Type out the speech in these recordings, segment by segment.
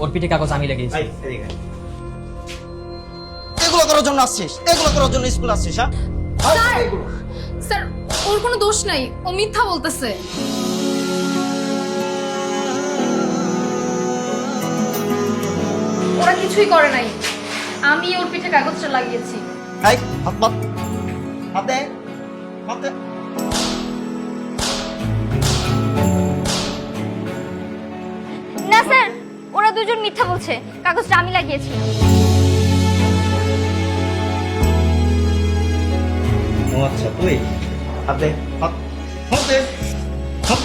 ওর পিঠে কাগজ আমি লাগিয়েছি এগুলো করার জন্য আসছিস? এগুলো করার জন্য স্কুল আসছিস হ্যাঁ? স্যার স্যার ওর কোনো দোষ নাই। ও মিথ্যা বলতেছে। ওরা কিছুই করে নাই। আমি ওর পিঠে কাগজটা লাগিয়েছি। এই হাত হাত। মিথ্যা বলছে। কাগজটা আমি লাগিয়েছিলাম। ও আচ্ছা তুই? হাত হাত হাত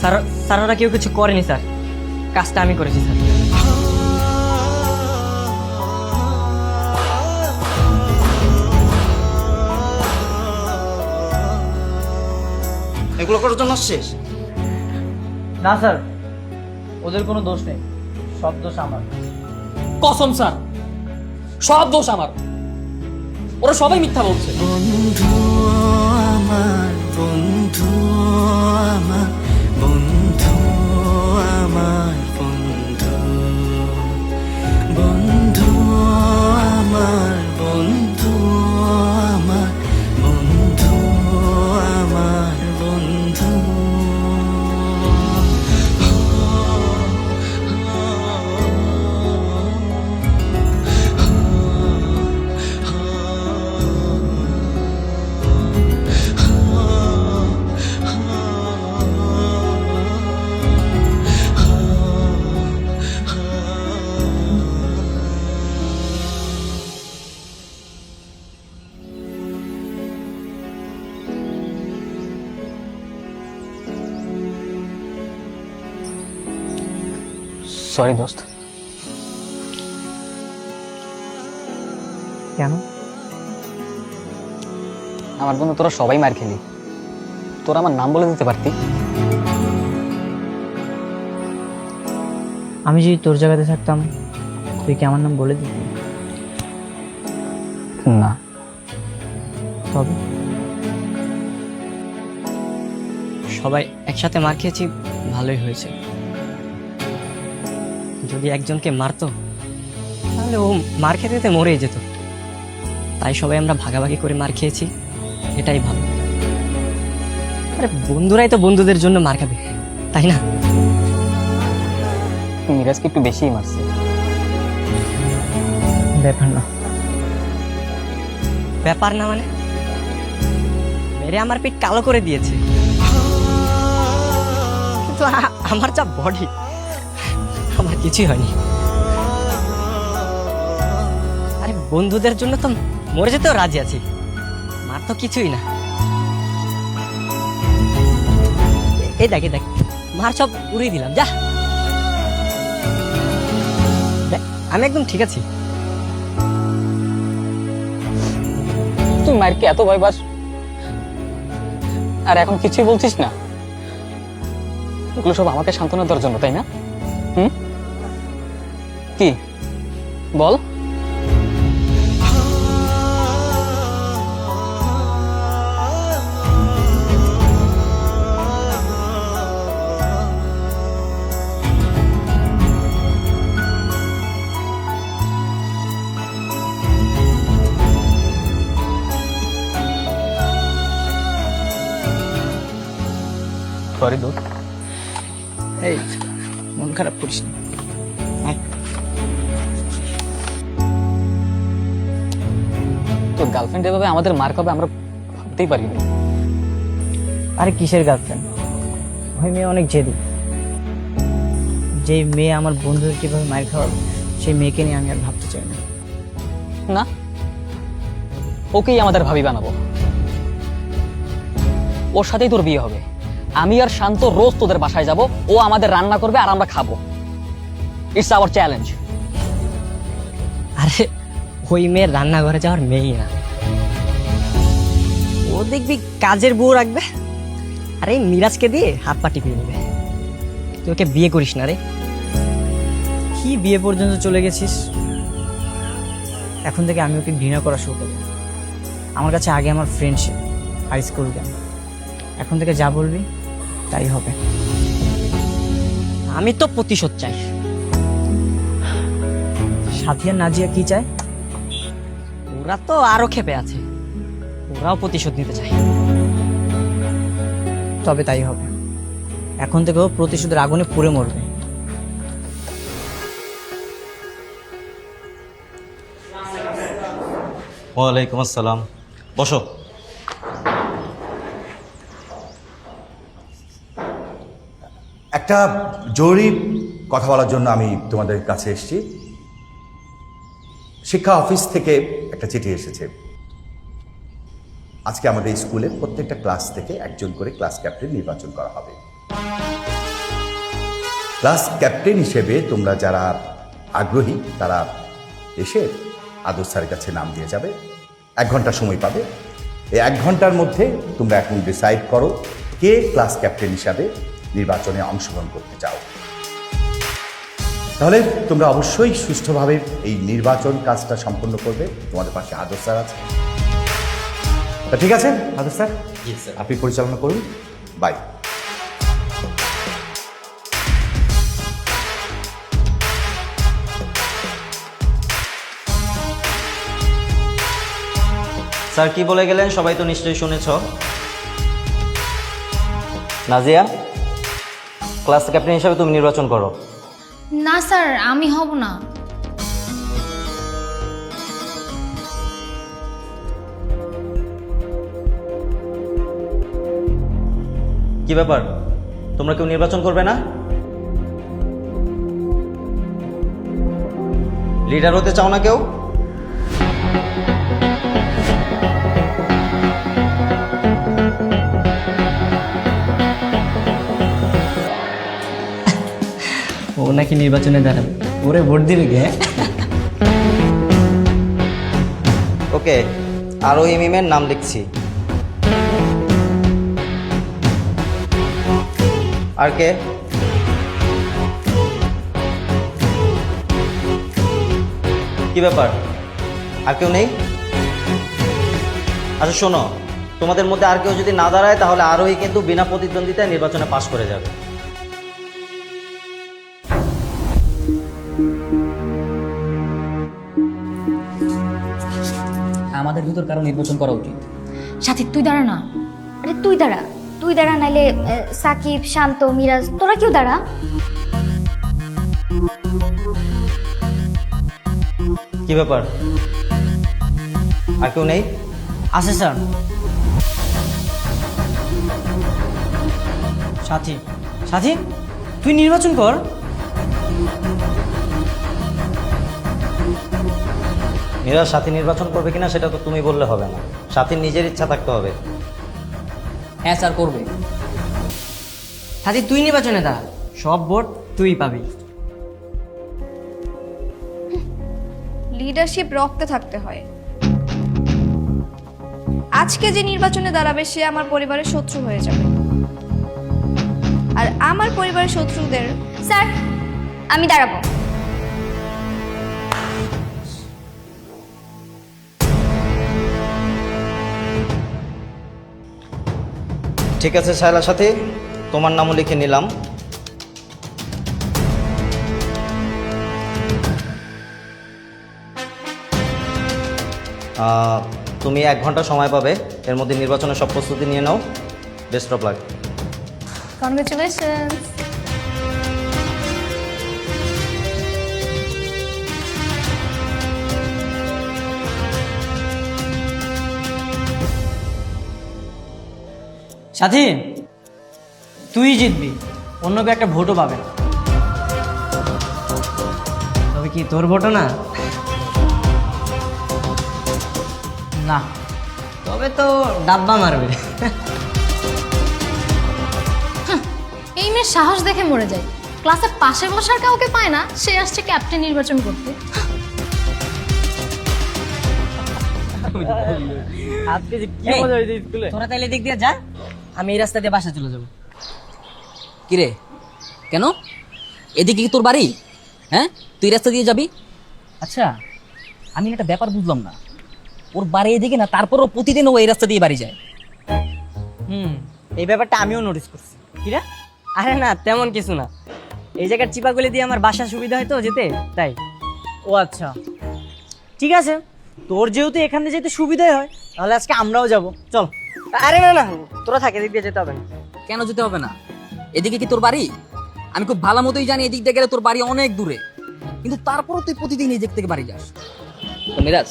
স্যার স্যার ওরা কেউ কিছু করেনি স্যার। কাজটা আমি করেছি স্যার। এগুলো করার জন্য আসছিস? না স্যার। ওদের কোনো দোষ নেই। সব দোষ আমার। কসম স্যার। সব দোষ আমার। ওরা সবাই মিথ্যা বলছে। বন্ধু আমার বন্ধু আমার বন্ধু আমার বন্ধু। বন্ধু আমার। সরি দোস্ত। কেন? আমার বন্ধু তোরা সবাই মার খেলি। তোরা আমার নাম বলে দিতে পারতি। আমি যদি তোর জায়গাতে থাকতাম তুই কি আমার নাম বলে দিতি? না। তবে? সবাই একসাথে মার খেয়েছি ভালোই হয়েছে। যদি একজনকে মারতো তাহলে ও মার খেতে খেতে মরেই যেত। তাই সবাই আমরা ভাগাভাগি করে মার খেয়েছি। এটাই ভালো। আরে বন্ধুরাই তো বন্ধুদের জন্য মার খাবে তাই না? মিরাজকে একটু বেশিই মারছে। ব্যাপার না। ব্যাপার না মানে? মেরে আমার পিঠ কালো করে দিয়েছে। কিন্তু আমার যা বডি কিছুই হয়নি। আরে, বন্ধুদের জন্য তো মরে যেতেও রাজি আছি। মার তো কিছুই না। এই দেখ দেখ, মার সব উড়িয়ে দিলাম, যা। আমি একদম ঠিক আছি। তুই মায়েরকে এত ভয় পাস? আর এখন কিছুই বলছিস না? ওগুলো সব আমাকে সান্ত্বনা দেওয়ার জন্য, তাই না? কি? বল। সরি দোস্ত। এই মন খারাপ করিস না। গার্লফ্রেন্ড এভাবে আমাদের মার খাবে আমরা ভাবতেই পারিনি আরে কিসের গার্লফ্রেন্ড ওই মেয়ে অনেক জেদি। যেই মেয়ে আমার বন্ধুদের কীভাবে মার খাওয়াবে সেই মেয়েকে নিয়ে আমি আর ভাবতে চাই না। না? ওকেই আমাদের ভাবি বানাবো। ওর সাথেই তোর বিয়ে হবে। আমি আর শান্ত রোজ তোদের বাসায় যাব ও আমাদের রান্না করবে আর আমরা খাব। ইটস আওয়ার চ্যালেঞ্জ আরে ওই মেয়ের রান্নাঘরে যাওয়ার মেয়েই না। দেখবি কাজের বউ রাখবে, আরে মিরাজকে দিয়ে হাত পা টিপিয়ে নেবে। তুই ওকে বিয়ে করিস না রে। কি বিয়ে পর্যন্ত চলে গেছিস? এখন থেকে আমি ওকে ঘৃণা করা শুরু করব। আমার কাছে আগে আমার ফ্রেন্ডশিপ হাই স্কুল জ্ঞান। এখন থেকে যা বলবি, তাই হবে। আমি তো প্রতিশোধ চাই। সাথিয়া নাজিয়া কি চায়? ওরা তো আরও ক্ষেপে আছে। ওরাও প্রতিশোধ নিতে চায় তবে তাই হবে। এখন থেকেও প্রতিশোধের আগুনে পুড়ে মরবে। ওয়ালাইকুম আসসালাম। বসো। একটা জরুরি কথা বলার জন্য আমি তোমাদের কাছে এসেছি। শিক্ষা অফিস থেকে একটা চিঠি এসেছে। আজকে আমাদের স্কুলের প্রত্যেকটা ক্লাস থেকে একজন করে ক্লাস ক্যাপ্টেন নির্বাচন করা হবে। ক্লাস ক্যাপ্টেন হিসেবে তোমরা যারা আগ্রহী, তারা এসে আদর স্যারের কাছে নাম দিয়ে যাবে। এক ঘণ্টা সময় পাবে। এই এক ঘণ্টার মধ্যে তোমরা এখন ডিসাইড করো কে ক্লাস ক্যাপ্টেন হিসাবে নির্বাচনে অংশগ্রহণ করতে চাও। তাহলে তোমরা অবশ্যই সুষ্ঠুভাবে এই নির্বাচন কাজটা সম্পন্ন করবে। তোমাদের পাশে আদর স্যার আছে। তা ঠিক আছে আদর স্যার? স্যার আপনি পরিচালনা করুন। বাই। স্যার কি বলে গেলেন? সবাই তো নিশ্চয়ই শুনেছ। নাজিয়া ক্লাস ক্যাপ্টেন হিসাবে তুমি নির্বাচন করো। না স্যার আমি হব না। কি ব্যাপার? তোমরা কেউ নির্বাচন করবে না? লিডার হতে চাও না কেউ? ও নাকি নির্বাচনে দাঁড়াবে। ওরে ভোট দিবে গে ওকে আরও ইমিমের নাম লিখছি। আর কে? কি ব্যাপার? আর কেউ নেই? আচ্ছা শোনো তোমাদের মধ্যে আর কেউ যদি না দাঁড়ায় তাহলে আরোহী কিন্তু বিনা প্রতিদ্বন্দ্বিতায় নির্বাচনে পাশ করে যাবে। আমাদের ভিতর কারও নির্বাচন করা উচিত। সাথী তুই দাঁড়া না। আরে তুই দাঁড়া। তুই দাঁড়া নাইলে সাকিব শান্ত মিরাজ তোরা কেউ দাঁড়া। কি ব্যাপার? আর কেউ নেই? আছে স্যার। সাথী সাথী তুই নির্বাচন কর। এরা সাথী নির্বাচন করবে কিনা সেটা তো তুমি বললে হবে না। সাথীর নিজের ইচ্ছা থাকতে হবে। হ্যাঁ স্যার করবে। সাথী তুই নির্বাচনে দাঁড়া। সব ভোট তুই পাবি। লিডারশিপ রক্তে থাকতে হয়। আজকে যে নির্বাচনে দাঁড়াবে সে আমার পরিবারের শত্রু হয়ে যাবে। আর আমার পরিবারের শত্রুদের স্যার আমি দাঁড়াবো। ঠিক আছে শায়লা সাথে, তোমার নামও লিখে নিলাম। তুমি এক ঘণ্টা সময় পাবে। এর মধ্যে নির্বাচনের সব প্রস্তুতি নিয়ে নাও। Best of luck congratulation Sathi তুই জিতবি অন্য কেউ একটা ভোটও পাবে না। তবে কি তোর ভোটও না? না তবে তো ডাব্বা মারবে। এই মেয়ের সাহস দেখে মরে যায়। ক্লাসের পাশে বসার কাউকে পায় না সে আসছে ক্যাপ্টেন নির্বাচন করতে। আজকে যে কি মজা হয়েছে স্কুলে। তোরা তাইলে দিক দিয়ে যা। আমি এই রাস্তা দিয়ে বাসা চলে যাব। কিরে? কেন? এদিকে কি তোর বাড়ি? হ্যাঁ? তুই রাস্তা দিয়ে যাবি? আচ্ছা আমি একটা ব্যাপার বুঝলাম না। ওর বাড়ি এদিকে না তারপরও প্রতিদিন ও এই রাস্তা দিয়ে বাড়ি যায়। হুম এই ব্যাপারটা আমিও নোটিস করছি। কি রে আরে না তেমন কিছু না। এই জায়গার চিপাগুলি দিয়ে আমার বাসা সুবিধা হয় তো যেতে? তাই? ও আচ্ছা। ঠিক আছে তোর যেহেতু এখান থেকে যেতে সুবিধাই হয় তাহলে আজকে আমরাও যাব। চল। আরে না না তোরা থাকে এদিক দিয়ে যেতে হবে না। কেন যেতে হবে না? এদিকে কি তোর বাড়ি? আমি খুব ভালো মতোই জানি এদিক দিয়ে গেলে তোর বাড়ি অনেক দূরে। কিন্তু তারপরও তুই প্রতিদিন এই দিক থেকে বাড়ি যাস। তো মিরাজ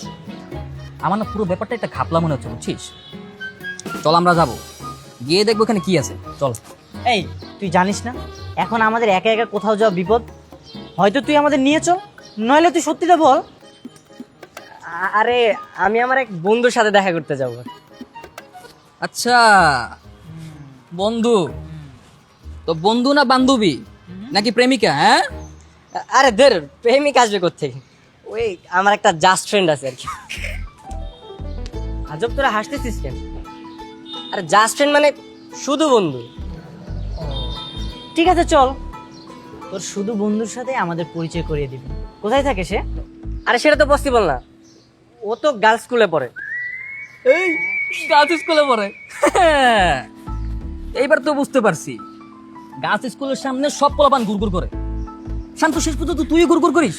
আমার না পুরো ব্যাপারটা একটা ঘাপলা মনে হচ্ছে বুঝছিস? চল আমরা যাব। গিয়ে দেখব এখানে কি আছে। চল। এই তুই জানিস না এখন আমাদের একা একা কোথাও যাওয়া বিপদ? হয়তো তুই আমাদের নিয়ে চল নইলে তুই সত্যিটা বল। আরে আমি আমার এক বন্ধুর সাথে দেখা করতে যাব। আচ্ছা। বন্ধু। তো বন্ধু না বান্ধবী? নাকি প্রেমিকা হ্যাঁ? আরে দের প্রেমিক আসবে কোথেকে ওই আমার একটা জাস্ট ফ্রেন্ড আছে আর কি। আজব তোরা হাসতেছিস কেন? আরে জাস্ট ফ্রেন্ড মানে শুধু বন্ধু। ঠিক আছে চল। তোর শুধু বন্ধুর সাথে আমাদের পরিচয় করিয়ে দিবি। কোথায় থাকে সে? আরে সেটা তো পসিবল না। ও তো গার্লস স্কুলে পড়ে। এই! গার্লস স্কুলে পড়ে। এইবার তো বুঝতে পারছি। গার্লস স্কুলের সামনে সব পোলাপান গুড়গুড় করে। শান্ত শেষ পর্যন্ত তুই গুড়গুড় করিস।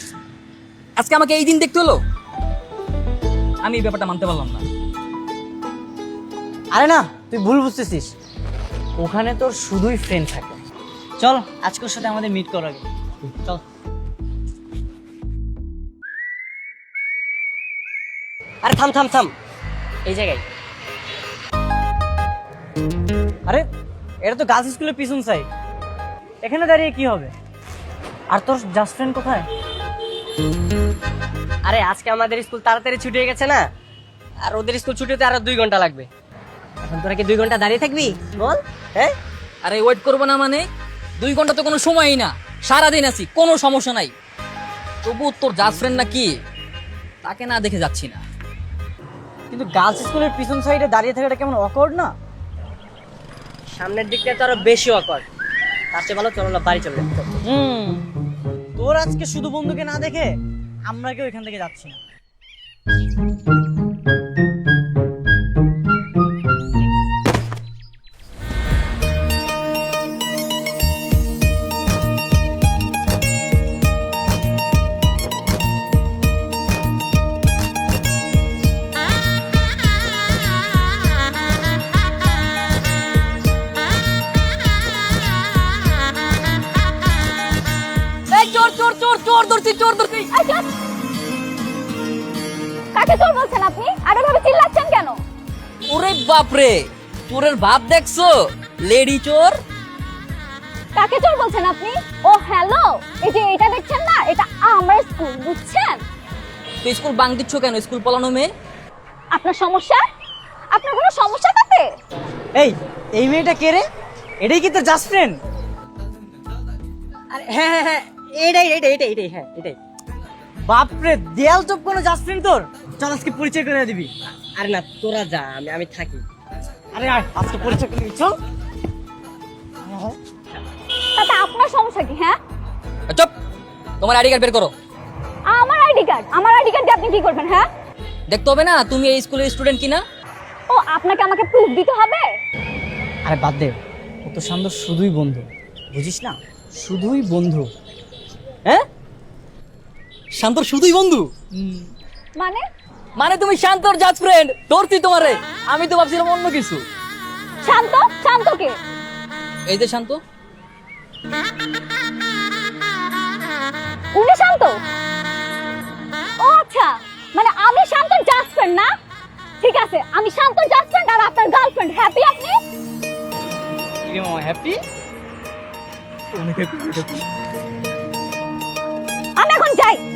আজকে আমাকে এই দিন দেখতে হলো? আমি এই ব্যাপারটা মানতে পারলাম না। আরে না, তুই ভুল বুঝতেছিস। ওখানে তোর শুধুই ফ্রেন্ড থাকে। চল আজকের সাথে আমাদের মিট করা আগে। চল। আরে থাম থাম থাম। এই জায়গায়। আরে এটা তো গার্লস স্কুলের পিছন সাইড এখানে দাঁড়িয়ে কি হবে? আর তোর জাস্ট ফ্রেন্ড কোথায়? আরে আজকে আমাদের স্কুল তাড়াতাড়ি ছুটি হয়ে গেছে না। আর ওদের স্কুল ছুটি হতে আরও দুই ঘণ্টা লাগবে। এখন তোরা কি দুই ঘণ্টা দাঁড়িয়ে থাকবি? বল। হ্যাঁ? আরে ওয়েট করব না মানে? দুই ঘণ্টা তো কোনো সময়ই না। সারাদিন আছি কোনো সমস্যা নাই। তবু তোর জাস্ট ফ্রেন্ড না কি? তাকে না দেখে যাচ্ছি না। কিন্তু গার্লস স্কুলের পিছন সাইডে দাঁড়িয়ে থাকাটা কেমন অকওয়ার্ড না? সামনের দিকটা তো আরও বেশি অকর তার চেয়ে ভালো চলো না বাড়ি চলে। হুম। তোর আজকে শুধু বন্ধুকে না দেখে আমরা কেউ এখান থেকে যাচ্ছি না। চোর ধরছি কাকে চোর বলছেন আপনি? আর ভাবে চিল্লাচ্ছেন কেন? ওরে বাপরে চোরের ভাব দেখছ? লেডি চোর? কাকে চোর বলছেন আপনি? ও হ্যালো এই যে এটা দেখছেন না? এটা আমার স্কুল বুঝছেন? তুই স্কুল বাং দিচ্ছ কেন? স্কুল পলানো মেয়ে? আপনার সমস্যা? আপনার কোনো সমস্যা তাতে? এই এই মেয়েটা কে রে? এটাই কি তোর জাস্ট ফ্রেন্ড আরে হ্যাঁ হ্যাঁ হ্যাঁ এইটাই এইটাই এইটাই এইটাই হ্যাঁ এটাই বাপরে দেয়াল চোপ কোনো জাস্ট ফ্রেন্ড তোর? চল আজকে পরিচয় করে দিবি। আরে না তোরা যা আমি আমি থাকি। আরে আয় আজকে পরিচয় করে দিবি চল। তাতে আপনার সমস্যা কি হ্যাঁ? চুপ! তোমার আইডি কার্ড বের করো। আমার আইডি কার্ড? আমার আইডি কার্ড দিয়ে আপনি কি করবেন হ্যাঁ? দেখতে হবে না তুমি এই স্কুলের স্টুডেন্ট কিনা? ও আপনাকে আমাকে প্রুফ দিতে হবে? আরে বাদ দে ও তো শান্তর শুধুই বন্ধু। বুঝিস না? শুধুই বন্ধু। হ্যাঁ? শান্তর শুধুই বন্ধু? মানে? মানে তুমি শান্তর জাজ ফ্রেন্ড ধরছি তোমারে। আমি তো ভাবছিলাম অন্য কিছু। শান্ত? শান্তকে এই যে শান্ত। উনি শান্ত? ও আচ্ছা মানে আমি শান্ত জাস্ট ফ্রেন্ড না? ঠিক আছে আমি শান্ত জাস্ট ফ্রেন্ড আর আপনার গার্লফ্রেন্ড হ্যাপি আপনি? হ্যাপি আমি এখন যাই।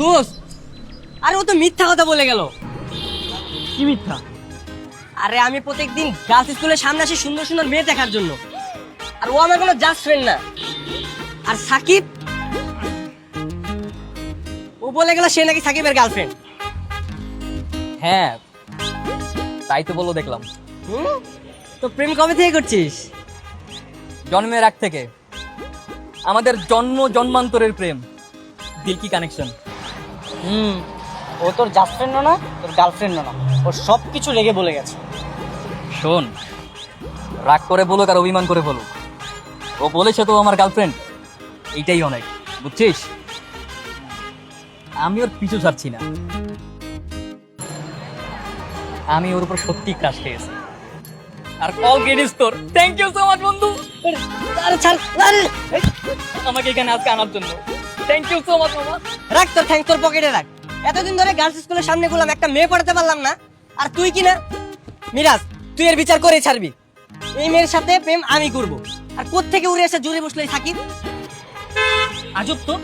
দোস্ত আরে ও তো মিথ্যা কথা বলে গেল। কি মিথ্যা? আরে আমি প্রত্যেকদিন গার্লস স্কুলের সামনে আসি সুন্দর সুন্দর মেয়ে দেখার জন্য। আর ও আমার কোনো জাস্ট ফ্রেন্ড না। আর সাকিব? ও বলে গেল সে নাকি সাকিবের গার্লফ্রেন্ড হ্যাঁ তাই তো বলো দেখলাম। হুম? তো প্রেম কবে থেকে করছিস? জন্মের আগ থেকে। আমাদের জন্ম জন্মান্তরের প্রেম। দিল কি কানেকশন হুম। ও তোর জাস্ট ফ্রেন্ডও না তোর গার্লফ্রেন্ডও না। ওর সব কিছু লেগে বলে গেছে। শোন রাগ করে বলুক আর অভিমান করে বলুক। ও বলেছে তো আমার গার্লফ্রেন্ড এইটাই অনেক বুঝছিস? আমি ওর পিছু ছাড়ছি না। আমি ওর উপর সত্যি ক্রাশ খেয়েছি। আর কল ক্রেডিটস তোর। থ্যাংক ইউ সো মাচ বন্ধু। আরে ছাড় আমাকে এখানে আজকে আনার জন্য। থ্যাংক ইউ সো মাচ মামা রাখ তোর থ্যাঙ্ক তোর পকেটে রাখ। এতদিন ধরে গার্লস স্কুলের সামনে গুলাম একটা মেয়ে পড়াতে পারলাম না। আর তুই কি না? মিরাজ তুই এর বিচার করে ছাড়বি। এই মেয়ের সাথে প্রেম আমি করব। আর কোত্থেকে উড়ে এসে জুড়ে বসলে সাকিব? আজব তো।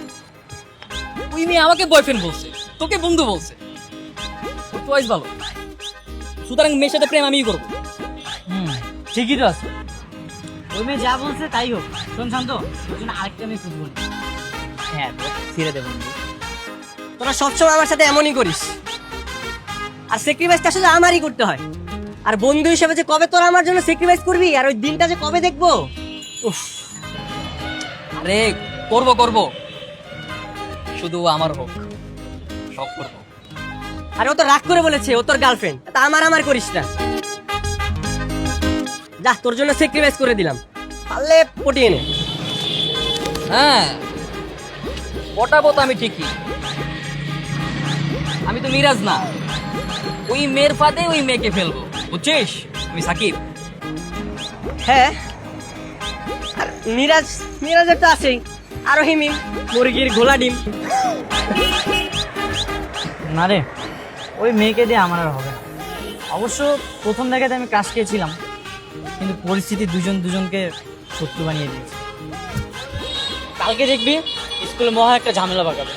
ওই মেয়ে আমাকে বয়ফ্রেন্ড বলছে তোকে বন্ধু বলছে। চয়েস ভালো। সুতরাং মেয়ের সাথে প্রেম আমিই করব। ঠিকই তো আছে। ওই মেয়ে যা বলছে তাই হোক। শোন শান্ত তোর জন্য আরেকটা মেয়ে খুঁজবো। না। হ্যাঁ ছেড়ে দে তোরা সবসময় আমার সাথে এমনই করিস। আর স্যাক্রিফাইসটা শুধু আমারই করতে হয়। আর বন্ধু হিসেবে যে কবে তোরা আমার জন্য স্যাক্রিফাইস করবি, আর ওই দিনটা যে কবে দেখব? উফ। আরে, করব করব। শুধু আমার হোক, সব করব। আর, ও তো রাগ করে বলেছে, ও তোর গার্লফ্রেন্ড তা আমার আমার করিস না। যা, তোর জন্য স্যাক্রিফাইস করে দিলাম। পারলে পটিয়ে নে। হ্যাঁ। পটাবো তো আমি ঠিকই। আমি তো মিরাজ না। ওই মেয়ের ফাঁদে ওই মেয়েকে ফেলব। বুঝছিস? আমি সাকিব। হ্যাঁ। আর মিরাজ মিরাজের তো আছেই। আরও হিমিম মুরগির ঘোলা ডিম। না রে ওই মেয়েকে দিয়ে আমার আর হবে না। অবশ্য প্রথম দেখাতে আমি কাজ খেয়েছিলাম কিন্তু পরিস্থিতি দুজন দুজনকে শত্রু বানিয়ে দিয়েছে। কালকে দেখবি স্কুলে মহা একটা ঝামেলা পাকাবে